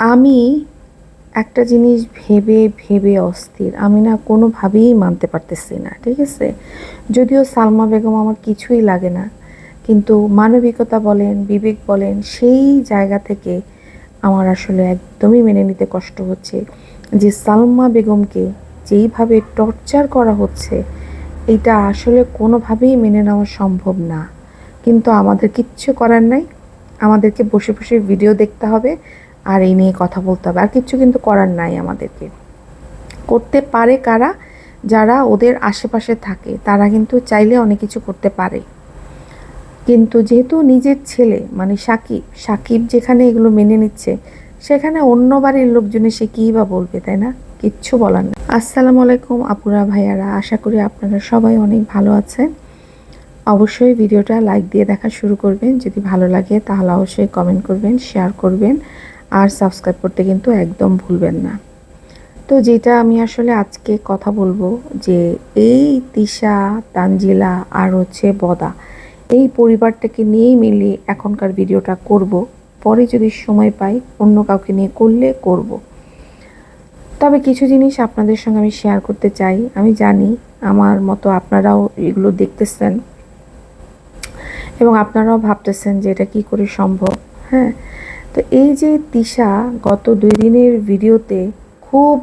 আমি একটা জিনিস ভেবে ভেবে অস্থির। আমি না কোনোভাবেই মানতে পারতেছি না, ঠিক আছে? যদিও সালমা বেগম আমার কিছুই লাগে না, কিন্তু মানবিকতা বলেন, বিবেক বলেন, সেই জায়গা থেকে আমার আসলে একদমই মেনে নিতে কষ্ট হচ্ছে যে সালমা বেগমকে যেইভাবে টর্চার করা হচ্ছে, এটা আসলে কোনোভাবেই মেনে নেওয়া সম্ভব না। কিন্তু আমাদের কিচ্ছু করার নাই। আমাদেরকে বসে বসে ভিডিও দেখতে হবে। আর এই নিয়ে কথা বলতে হবে। আর কিছু কিন্তু করার নাই আমাদেরকে। করতে পারে কারা? যারা ওদের আশেপাশে থাকে, তারা কিন্তু চাইলে অনেক কিছু করতে পারে। কিন্তু যেহেতু নিজের ছেলে মানে সাকিব সাকিব যেখানে এগুলো মেনে নিচ্ছে, সেখানে অন্য বাড়ির লোকজনে সে কী বা বলবে, তাই না? কিচ্ছু বলার না। আসসালামু আলাইকুম আপুরা ভাইয়ারা, আশা করি আপনারা সবাই অনেক ভালো আছেন। অবশ্যই ভিডিওটা লাইক দিয়ে দেখা শুরু করবেন। যদি ভালো লাগে তাহলে অবশ্যই কমেন্ট করবেন, শেয়ার করবেন। আর সাবস্ক্রাইব করতে কিন্তু একদম ভুলবেন না। তো যেটা আমি আসলে আজকে কথা বলব যে এই তিশা, তানজিলা আর হচ্ছে বদা, এই পরিবারটাকে নিয়েই মিলিয়ে এখনকার ভিডিওটা করব। পরে যদি সময় পাই অন্য কাউকে নিয়ে করলে করব। তবে কিছু জিনিস আপনাদের সঙ্গে আমি শেয়ার করতে চাই। আমি জানি আমার মতো আপনারাও এগুলো দেখতেছেন এবং আপনারাও ভাবতেছেন যে এটা কি করে সম্ভব হ্যাঁ? তো এই যে তিশা গত দুই দিনের ভিডিওতে খুব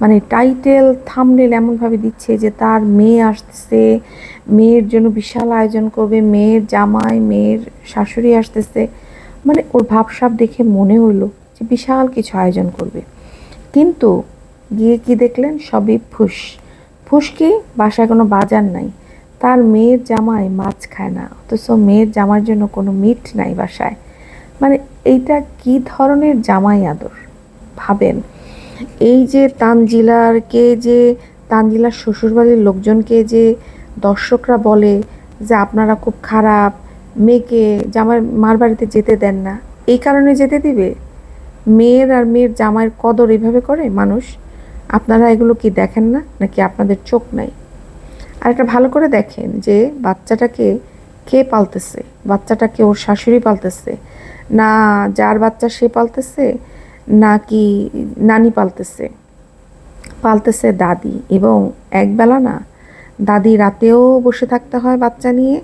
মানে টাইটেল থামনেল এমনভাবে দিচ্ছে যে তার মেয়ে আসতেছে, মেয়ের জন্য বিশাল আয়োজন করবে, মেয়ের জামাই, মেয়ের শাশুড়ি আসতেছে। মানে ওর ভাবসাব দেখে মনে হইল যে বিশাল কিছু আয়োজন করবে। কিন্তু গিয়ে কি দেখলেন? সবই ফুস। ফুস কি? বাসায় কোনো বাজার নাই। তার মেয়ের জামাই মাছ খায় না। অথচ মেয়ের জামার জন্য কোনো মিট নাই বাসায়। মানে এইটা কি ধরনের জামাই আদর? ভাবেন, এই যে তানজিলারকে যে, তানজিলার শ্বশুরবাড়ির লোকজনকে যে দর্শকরা বলে যে আপনারা খুব খারাপ, মেয়েকে জামাই মার বাড়িতে যেতে দেন না, এই কারণে যেতে দিবে? মেয়ের আর মেয়ের জামাইয়ের কদর এইভাবে করে মানুষ? আপনারা এগুলো কি দেখেন না? নাকি আপনাদের চোখ নাই? আর একটা ভালো করে দেখেন যে বাচ্চাটাকে কে পালতেছে? বাচ্চাটাকে ওর শাশুড়ি পালতেছে? না, যার বাচ্চা সে পালতেছে, নাকি নানি পালতেছে। পালতেছে দাদি এবং একবেলা না, দাদি রাতেও বসে থাকতে হয় বাচ্চা নিয়ে,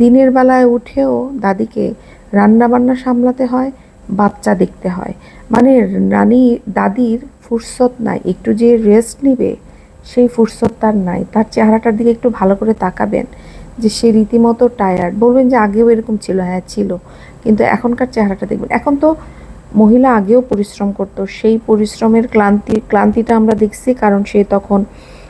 দিনের বেলায় উঠেও দাদিকে রান্না বান্না সামলাতে হয়, বাচ্চা দেখতে হয়। মানে রানী, দাদির ফুরসত নাই, একটু যে রেস্ট নিবে, সেই ফুরসত তার নাই। তার চেহারাটার দিকে একটু ভালো করে তাকাবেন, যে সে রীতিমতো টায়ার্ড বলবেন যে আগেও এরকম ছিল হ্যাঁ ছিল। কিন্তু এখনকার চেহারাটা দেখবেন। এখন তো মহিলা আগেও পরিশ্রম করতো, সেই পরিশ্রমের ক্লান্তি, ক্লান্তিটা আমরা দেখছি কারণ সে তখন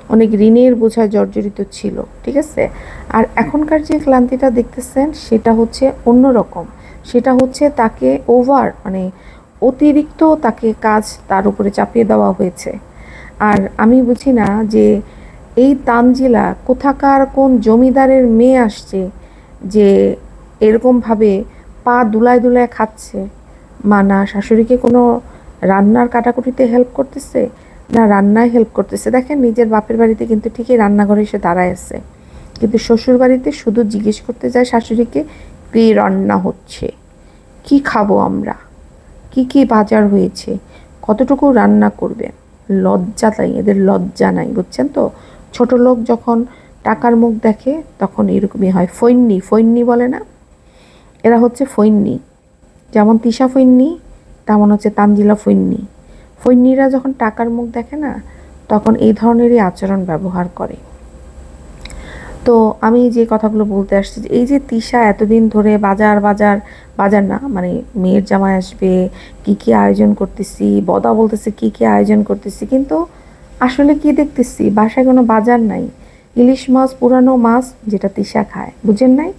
অনেক ঋণের বোঝায় জর্জরিত ছিল, ঠিক আছে? আর এখনকার যে ক্লান্তিটা দেখতেছেন, সেটা হচ্ছে অন্যরকম। সেটা হচ্ছে তাকে ওভার মানে অতিরিক্ত তাকে কাজ তার উপরে চাপিয়ে দেওয়া হয়েছে। আর আমি বুঝি না যে এই তানজিলা কোথাকার কোন জমিদারের মেয়ে আসছে যে এরকমভাবে পা দুলায় দুলায় খাচ্ছে। মা, না শাশুড়িকে কোনো রান্নার কাটাকুটিতে হেল্প করতেছে? না, রান্নায় হেল্প করতেছে। দেখেন, নিজের বাপের বাড়িতে কিন্তু ঠিকই রান্নাঘরে এসে দাঁড়ায় আছে। কিন্তু শ্বশুর বাড়িতে শুধু জিজ্ঞেস করতে যায় শাশুড়িকে, কী রান্না হচ্ছে? কি খাব আমরা? কি কি বাজার হয়েছে? কতটুকু রান্না করবে লজ্জা তাই, এদের লজ্জা নাই, বুঝছেন তো? ছোট লোক যখন টাকার মুখ দেখে, তখন এরকমই হয়। ফৈন্নি ফৈন্নি বলে না? এরা হচ্ছে ফৈন্নি। যেমন তিশা ফৈন্নি, তেমন হচ্ছে তানজিলা ফৈন্নি। ফৈন্নিরা যখন টাকার মুখ দেখে না, তখন এই ধরনেরই আচরণ ব্যবহার করে। তো আমি যে কথাগুলো বলতে আসছি এই যে তিশা এতদিন ধরে বাজার বাজার বাজার না মানে মেয়ের জামাই আসবে, কি কি আয়োজন করতেছি, বদা বলতেছে কি কি আয়োজন করতেছি, কিন্তু আসলে কি দেখতেছি? বাসায় কোনো বাজার নাই। ইলিশ মাছ, পুরানো মাছ যেটা তিশা খায়, বুঝেন নাই?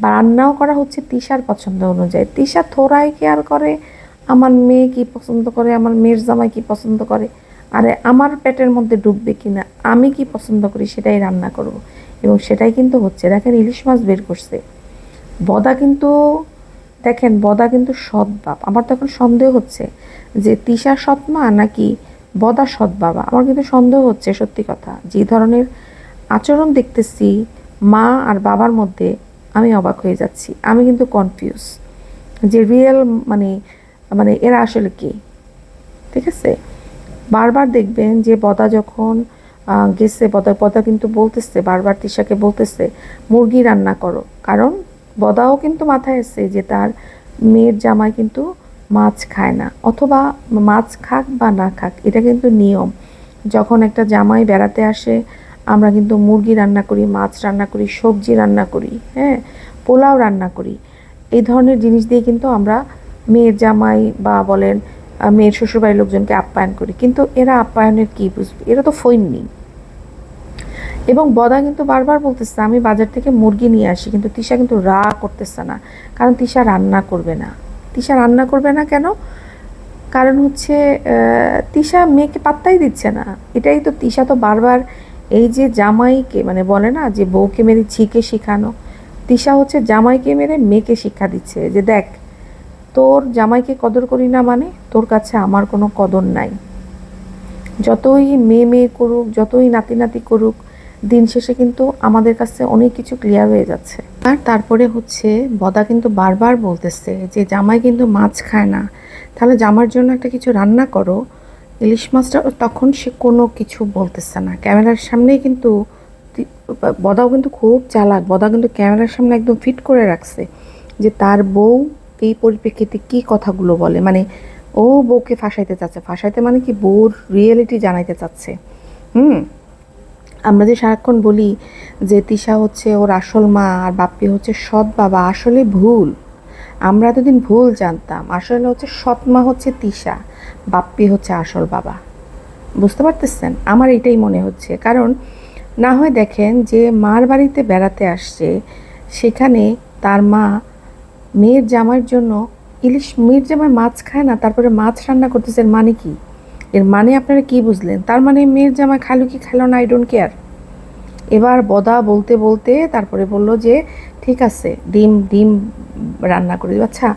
বা রান্নাও করা হচ্ছে তিশার পছন্দ অনুযায়ী। তিশা থোড়াই কেয়ার করে? আমার মেয়ে কি পছন্দ করে? আমার মেয়ের জামাই কি পছন্দ করে? আরে আমার পেটের মধ্যে ডুববে কি না আমি কি পছন্দ করি সেটাই রান্না করব। এবং সেটাই কিন্তু হচ্ছে। দেখেন ইলিশ মাছ বের করছে। বদা কিন্তু, দেখেন বদা কিন্তু সৎ বাপ। আমার তো এখন সন্দেহ হচ্ছে যে তিশা সৎ মা নাকি বদা সৎ বাবা? আমার কিন্তু সন্দেহ হচ্ছে, সত্যি কথা। যে ধরনের আচরণ দেখতেছি মা আর বাবার মধ্যে আমি অবাক হয়ে যাচ্ছি। আমি কিন্তু কনফিউজ যে রিয়েল মানে মানে এরা আসলে কি? ঠিক আছে? বারবার দেখবেন যে বদা যখন গেছে বদা বদা কিন্তু বলতেছে, বারবার তিশাকে বলতেছে, মুরগি রান্না করো। কারণ বদাও কিন্তু মাথায় এসছে যে তার মেয়ের জামাই কিন্তু মাছ খায় না। অথবা মাছ খাক বা না খাক, এটা কিন্তু নিয়ম। যখন একটা জামাই বেড়াতে আসে আমরা কিন্তু মুরগি রান্না করি, মাছ রান্না করি, সবজি রান্না করি হ্যাঁ পোলাও রান্না করি। এই ধরনের জিনিস দিয়ে কিন্তু আমরা মেয়ের জামাই বা বলেন মেয়ের শ্বশুরবাড়ির লোকজনকে আপ্যায়ন করি। কিন্তু এরা আপ্যায়নের কি বুঝবে? এরা তো ফৈন নেই। এবং বদা কিন্তু বারবার বলতেছে, আমি বাজার থেকে মুরগি নিয়ে আসি। কিন্তু তিশা কিন্তু রা করতেছে না। কারণ তিশা রান্না করবে না। তিশা রান্না করবে না কেন? কারণ হচ্ছে তিশা মেয়েকে পাত্তাই দিচ্ছে না। এটাই তো তিশা তো বারবার এই যে জামাইকে মানে বলে না যে বউকে মেরে ছিকে শেখানো, তিশা হচ্ছে জামাইকে মেরে মেয়েকে শিক্ষা দিচ্ছে। যে দেখ, তোর জামাইকে কদর করি না মানে তোর কাছে আমার কোনো কদর নাই। যতই মেয়ে মেয়ে করুক, যতই নাতি নাতি করুক, দিন শেষে কিন্তু আমাদের কাছে অনেক কিছু ক্লিয়ার হয়ে যাচ্ছে। আর তারপরে হচ্ছে বদা কিন্তু বারবার বলতেছে যে, জামাই কিন্তু মাছ খায় না। তাহলে জামার জন্য একটা কিছু রান্না করো ইলিশ মাছটা তখন সে কোনো কিছু বলতেছে না। ক্যামেরার সামনেই কিন্তু বদাও কিন্তু খুব চালাক। বদা কিন্তু ক্যামেরার সামনে একদম ফিট করে রাখছে যে তার বউ এই পরিপ্রেক্ষিতে কি কথাগুলো বলে। মানে ও বউকে ফাঁসাইতে চাচ্ছে। ফাঁসাইতে মানে কি বউর রিয়েলিটি জানাইতে চাচ্ছে। হুম? আমরা যে সারাক্ষণ বলি যে তিশা হচ্ছে ওর আসল মা আর বাপ্পি হচ্ছে সৎ বাবা, আসলে ভুল। আমরা এতদিন ভুল জানতাম। আসলে হচ্ছে সৎ মা হচ্ছে তিশা। বাপ্পি হচ্ছে আসল বাবা। বুঝতে পারতেছেন? আমার এটাই মনে হচ্ছে। কারণ না হয় দেখেন যে মার বাড়িতে বেড়াতে আসছে, সেখানে তার মা মেয়ের জামাইয়ের জন্য ইলিশ, মেয়ের জামাই মাছ খায় না, তারপরে মাছ রান্না করতেছে এর মানে কি? এর মানে আপনারা কি বুঝলেন? তার মানে মেয়ের জামাই খালো কি খালো না আই ডোন্ট কেয়ার এবার বদা বলতে বলতে তারপরে বলল যে, ঠিক আছে, ডিম ডিম রান্না করে দেবো। আচ্ছা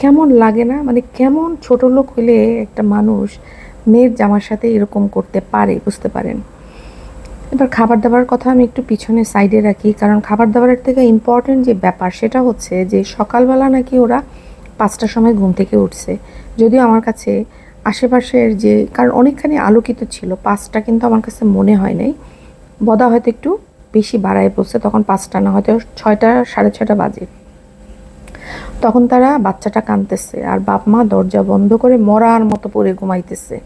কেমন লাগে না? মানে কেমন ছোট লোক হলে একটা মানুষ মেয়ের জামার সাথে এরকম করতে পারে, বুঝতে পারেন? এবার খাবার দাবার কথা আমি একটু পিছনে সাইডে রাখি, কারণ খাবার দাবারের থেকে ইম্পর্টেন্ট যে ব্যাপার সেটা হচ্ছে যে সকালবেলা নাকি ওরা পাঁচটার সময় ঘুম থেকে উঠছে। যদিও আমার কাছে আশেপাশের যে, কারণ অনেকখানি আলোকিত ছিল, পাঁচটা কিন্তু আমার কাছে মনে হয় নাই। বদা হয়তো একটু বেশি বাড়ায় পড়ছে তখন পাঁচটা না, হয়তো ছয়টা, সাড়ে ছয়টা বাজে। তখন তারা বাচ্চাটা কাঁদতেছে আর বাপ মা দরজা বন্ধ করে মরার মতো পড়ে ঘুমাইতেছে।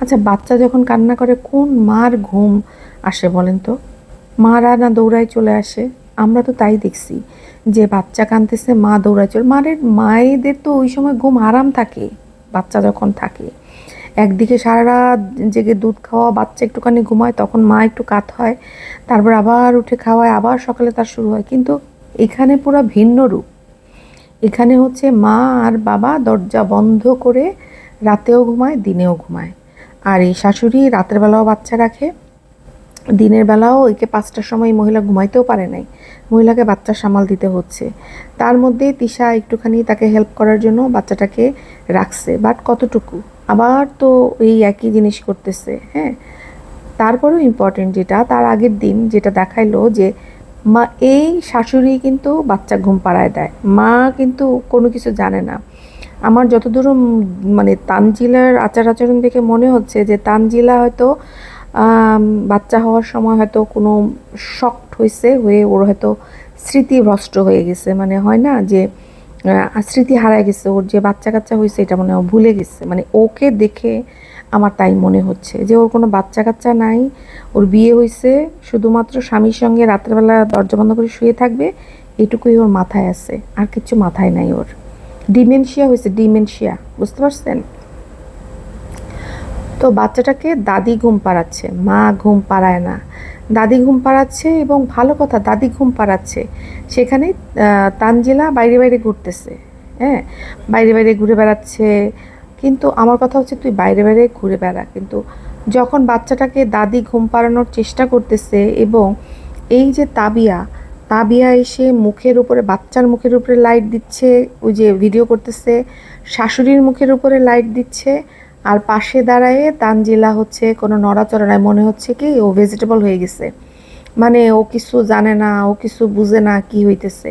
আচ্ছা বাচ্চা যখন কান্না করে, কোন মার ঘুম আসে বলেন তো? মারা না দৌড়ায় চলে আসে? আমরা তো তাই দেখছি যে বাচ্চা কাঁদতেছে, মা দৌড়ায় চলে মারের মায়েদের তো ওই সময় ঘুম আরাম থাকে, বাচ্চা যখন থাকে। একদিকে সারা রাত জেগে দুধ খাওয়া, বাচ্চা একটুখানি ঘুমায়, তখন মা একটু কাত হয়, তারপর আবার উঠে খাওয়ায়, আবার সকালে তার শুরু হয়। কিন্তু এখানে পুরো ভিন্ন রূপ। এখানে হচ্ছে মা আর বাবা দরজা বন্ধ করে রাতেও ঘুমায়, দিনেও ঘুমায়। আর এই শাশুড়ি রাতের বেলাও বাচ্চা রাখে, দিনের বেলাও একে পাঁচটার সময় মহিলা ঘুমাইতেও পারে নাই। মহিলাকে বাচ্চা সামাল দিতে হচ্ছে। তার মধ্যে তিশা একটুখানি তাকে হেল্প করার জন্য বাচ্চাটাকে রাখছে। বাট কতটুকু? আবার তো এই একই জিনিস করতেছে হ্যাঁ? তারপরেও ইম্পর্টেন্ট যেটা, তার আগের দিন যেটা দেখাইলো যে মা, এই শাশুড়ি কিন্তু বাচ্চা ঘুম পাড়ায় দেয়। মা কিন্তু কোনো কিছু জানে না। আমার যতদূর মানে তানজিলার আচার আচরণ দেখে মনে হচ্ছে যে তানজিলা হয়তো বাচ্চা হওয়ার সময় হয়তো কোনো শক্ট হয়েছে হয়ে ওর হয়তো স্মৃতি ভ্রষ্ট হয়ে গেছে। মানে হয় না যে স্মৃতি হারায় গেছে, ওর যে বাচ্চা কাচ্চা হয়েছে এটা মনে হয় ভুলে গেছে। মানে ওকে দেখে আমার তাই মনে হচ্ছে। যে ওর কোনো বাচ্চা কাচ্চা নাই, ওর বিয়ে হয়েছে শুধুমাত্র স্বামীর সঙ্গে রাত্রেবেলা দরজা বন্ধ করে শুয়ে থাকবে, এটুকুই ওর মাথায় আছে, আর কিছু মাথায় নাই ওর। ডিমেনশিয়া হয়েছে ডিমেনশিয়া, বুঝতে পারছেন? তো বাচ্চাটাকে দাদি ঘুম পাড়াচ্ছে, মা ঘুম পাড়ায় না। দাদি ঘুম পাড়াচ্ছে এবং ভালো কথা, দাদি ঘুম পাড়াচ্ছে। সেখানে তানজিলা বাইরে বাইরে ঘুরতেছে হ্যাঁ? বাইরে বাইরে ঘুরে বেড়াচ্ছে কিন্তু আমার কথা হচ্ছে তুই বাইরে বাইরে ঘুরে বেড়া। কিন্তু যখন বাচ্চাটাকে দাদি ঘুম পাড়ানোর চেষ্টা করতেছে এবং এই যে তাবিয়া তাবিয়া এসে মুখের উপরে, বাচ্চার মুখের উপরে লাইট দিচ্ছে, ওই যে ভিডিও করতেছে, শাশুড়ির মুখের উপরে লাইট দিচ্ছে, আর পাশে দাঁড়ায়ে তানজিলা হচ্ছে কোনো নড়াচড়া মনে হচ্ছে কি ও ভেজিটেবল হয়ে গেছে। মানে ও কিছু জানে না, ও কিছু বুঝে না কি হইতেছে।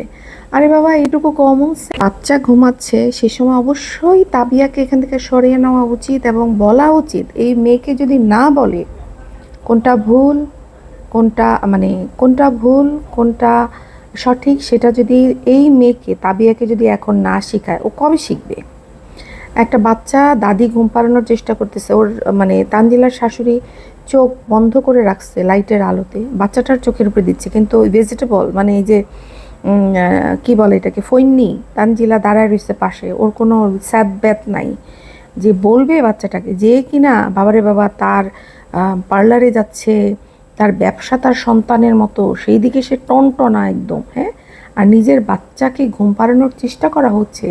আরে বাবা, এইটুকু কমন বাচ্চা ঘুমাচ্ছে, সে সময় অবশ্যই তাবিয়াকে এখান থেকে সরিয়ে নেওয়া উচিত এবং বলা উচিত, এই মেয়েকে যদি না বলে, কোনটা ভুল, কোনটা মানে কোনটা ভুল, কোনটা সঠিক, সেটা যদি এই মেয়েকে, তাবিয়াকে যদি এখন না শেখায়, ও কবে শিখবে? একটা বাচ্চা দাদি ঘুম পাড়ানোর চেষ্টা করতেছে, ওর মানে তানজিলার শাশুড়ি চোখ বন্ধ করে রাখছে লাইটের আলোতে। বাচ্চাটার চোখের উপরে দিচ্ছে। কিন্তু ওই ভেজিটেবল মানে এই যে কি বলে এটাকে, ফৈন্নি, তানজিলা দাঁড়ায় রয়েছে পাশে। ওর কোনো স্যাদ ব্যাত নাই। যে বলবে বাচ্চাটাকে, যে কিনা বাবারে বাবা তার পার্লারে যাচ্ছে, তার ব্যবসা তার সন্তানের মতো, সেই দিকে সে টনটনা একদম হ্যাঁ? আর নিজের বাচ্চাকে ঘুম পাড়ানোর চেষ্টা করা হচ্ছে,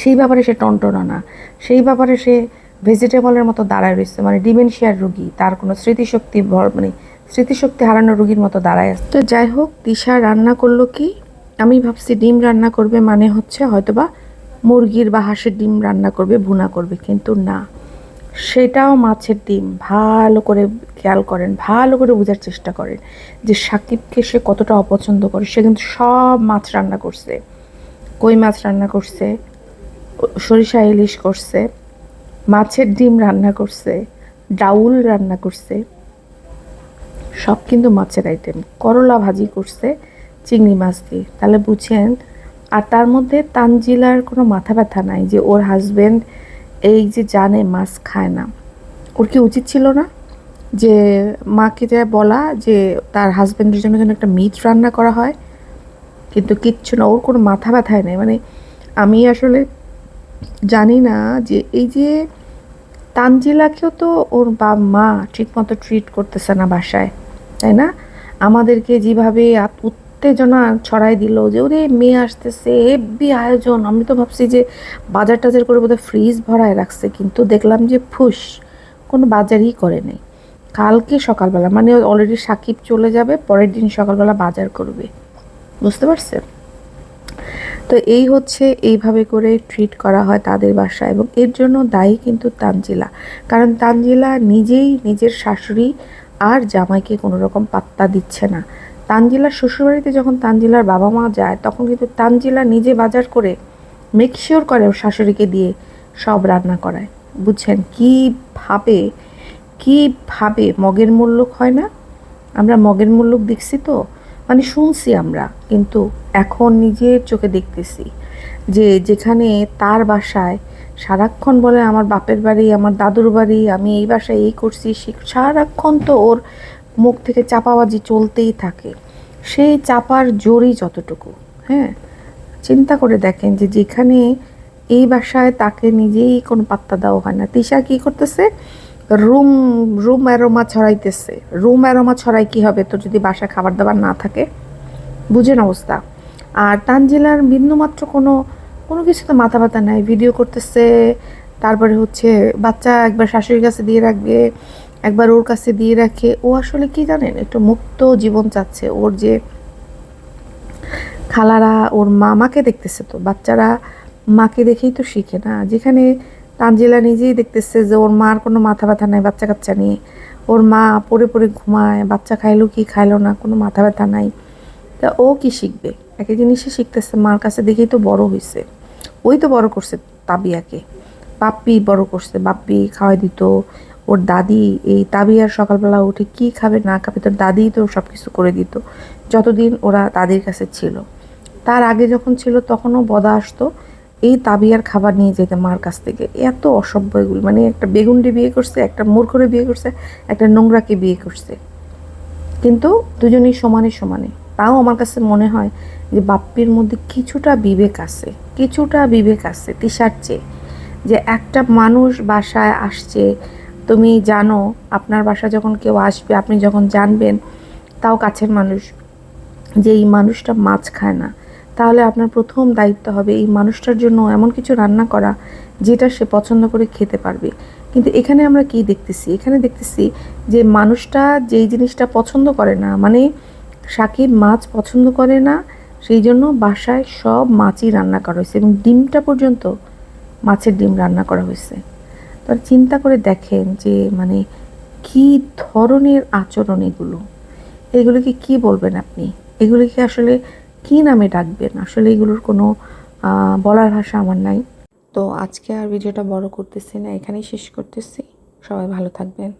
সেই ব্যাপারে সে টনটনা না। সেই ব্যাপারে সে ভেজিটেবলের মতো দাঁড়ায় রয়েছে মানে ডিমেনশিয়ার রুগী, তার কোনো স্মৃতিশক্তি ভর মানে স্মৃতিশক্তি হারানো রুগীর মতো দাঁড়ায় আছে। তো যাই হোক দিশা রান্না করল কি? আমি ভাবছি ডিম রান্না করবে মানে হচ্ছে হয়তোবা মুরগির বা হাঁসের ডিম রান্না করবে, ভুনা করবে, কিন্তু না। সেটাও মাছের ডিম, ভালো করে খেয়াল করেন, ভালো করে বোঝার চেষ্টা করেন যে সাকিবকে সে কতটা অপছন্দ করে। সে কিন্তু সব মাছ রান্না করছে। কই মাছ রান্না করছে? সরিষা ইলিশ করছে। মাছের ডিম রান্না করছে, ডাউল রান্না করছে, সব কিন্তু মাছের আইটেম করলা ভাজি করছে, চিংড়ি মাছ দিয়ে। তাহলে বুঝেন, আর তার মধ্যে তানজিলার কোনো মাথা ব্যথা নাই যে ওর হাজব্যান্ড এই যে জানে মাছ খায় না। ওর কি উচিত ছিল না যে মাকে যা বলা যে তার হাজব্যান্ডের জন্য যেন একটা মিট রান্না করা হয়? কিন্তু কিচ্ছু না, ওর কোনো মাথা ব্যথায় নেই। মানে আমি আসলে জানি না যে এই যে তানজিলাকেও তো ওর বা মা ঠিকমতো ট্রিট করতেছে না বাসায়, তাই না? আমাদেরকে যেভাবে উত্তেজনা ছড়াই দিল যে, ওরে, মেয়ে আসতেছে হেব্বি আয়োজন। আমি তো ভাবছি যে বাজার টাজার করে বোধহয় ফ্রিজ ভরায় রাখছে, কিন্তু দেখলাম যে ফুস, কোনো বাজারই করে নেই। কালকে সকালবেলা মানে অলরেডি সাকিব চলে যাবে, পরের দিন সকালবেলা বাজার করবে। বুঝতে পারছেন? তো এই হচ্ছে এইভাবে করে ট্রিট করা হয় তাদের বাসায় এবং এর জন্য দায়ী কিন্তু তানজিলা। কারণ তানজিলা নিজেই নিজের শাশুড়ি আর জামাইকে কোনো রকম পাত্তা দিচ্ছে না। তানজিলার শ্বশুরবাড়িতে যখন তানজিলার বাবা মা যায়, তখন কিন্তু তানজিলা নিজে বাজার করে মেক শিওর করে ওর শাশুড়িকে দিয়ে সব রান্না করায়। বুঝছেন? কীভাবে কীভাবে মগের মূল্যক হয় না? আমরা মগের মূল্যক দেখছি তো। মানে শুনছি আমরা, কিন্তু এখন নিজের চোখে দেখতেছি যে যেখানে তার বাসায় সারাক্ষণ বলে আমার বাপের বাড়ি, আমার দাদুর বাড়ি, আমি এই বাসায় এই করছি সারাক্ষণ তো ওর মুখ থেকে চাপাবাজি চলতেই থাকে। সেই চাপার জোরই যতটুকু হ্যাঁ? চিন্তা করে দেখেন যে যেখানে এই বাসায় তাকে নিজেই কোনো পাত্তা দেওয়া হয় না। তিশা কী করতেছে? রুম রুম অ্যারোমা ছড়াইতেছে। রুম অ্যারোমা ছড়াই কি হবে? তোর যদি বাসায় খাবার দাবার না থাকে? বুঝেন অবস্থা। আর তানজিলার বিন্দুমাত্র কোনো কোনো কিছুতে মাথা ব্যথা নাই। ভিডিও করতেছে, তারপরে হচ্ছে বাচ্চা একবার শাশুড়ির কাছে দিয়ে রাখবে, একবার ওর কাছে দিয়ে রাখে। ও আসলে কি জানেন? একটু মুক্ত জীবন চাচ্ছে। ওর যে খালারা, ওর মামাকে দেখতেছে তো। বাচ্চারা মাকে দেখেই তো শিখে না। যেখানে তানজিলা নিজেই দেখতেছে যে ওর মার কোনো মাথা ব্যথা নাই, বাচ্চা কাচ্চা নিয়ে ওর মা পড়ে পড়ে ঘুমায়, বাচ্চা খাইলো কি খাইলো না, কোনো মাথা ব্যথা নাই। তা ও কি শিখবে? একই জিনিসই শিখতেছে, মার কাছে দেখেই তো বড় হয়েছে ওই তো বড় করছে তাবিয়াকে। বাপ্পি বড় করছে, বাপ্পি খাওয়াই দিত। ওর দাদি, এই তাবিয়ার সকালবেলা উঠে কি খাবে, না খাবে, তোর দাদি তো সব কিছু করে দিত, যতদিন ওরা দাদির কাছে ছিল। তার আগে যখন ছিল তখনও বদা আসতো এই তাবিয়ার খাবার নিয়ে যেতে মার কাছ থেকে। এত অসভ্য এগুলো মানে একটা বেগুনটি বিয়ে করছে, একটা মূর্খরে বিয়ে করছে, একটা নোংরাকে বিয়ে করছে। কিন্তু দুজনেই সমানে সমানে। তাও আমার কাছে মনে হয় যে বাপ্পির মধ্যে কিছুটা বিবেক আছে, কিছুটা বিবেক আছে তিসার চেয়ে। যে একটা মানুষ বাসায় আসছে, তুমি জানো, আপনার বাসা যখন কেউ আসবে, আপনি যখন জানবেন, তাও কাছের মানুষ। যে এই মানুষটা মাছ খায় না তাহলে আপনার প্রথম দায়িত্ব হবে এই মানুষটার জন্য এমন কিছু রান্না করা যেটা সে পছন্দ করে খেতে পারবে। কিন্তু এখানে আমরা কি দেখতেছি? এখানে দেখতেছি যে মানুষটা যেই জিনিসটা পছন্দ করে না মানে সাকিব মাছ পছন্দ করে না, সেই জন্য বাসায় সব মাছই রান্না করা হয়েছে এবং ডিমটা পর্যন্ত মাছের ডিম রান্না করা হয়েছে। তো চিন্তা করে দেখেন যে মানে কি ধরনের আচরণ এগুলো? এগুলোকে কি বলবেন আপনি? এগুলোকে আসলে কি নামে ডাকবেন? আসলে এগুলোর কোনো বলার ভাষা আমার নাই। তো আজকে আর ভিডিওটা বড় করতেছি না, এখানেই শেষ করতেছি। সবাই ভালো থাকবেন।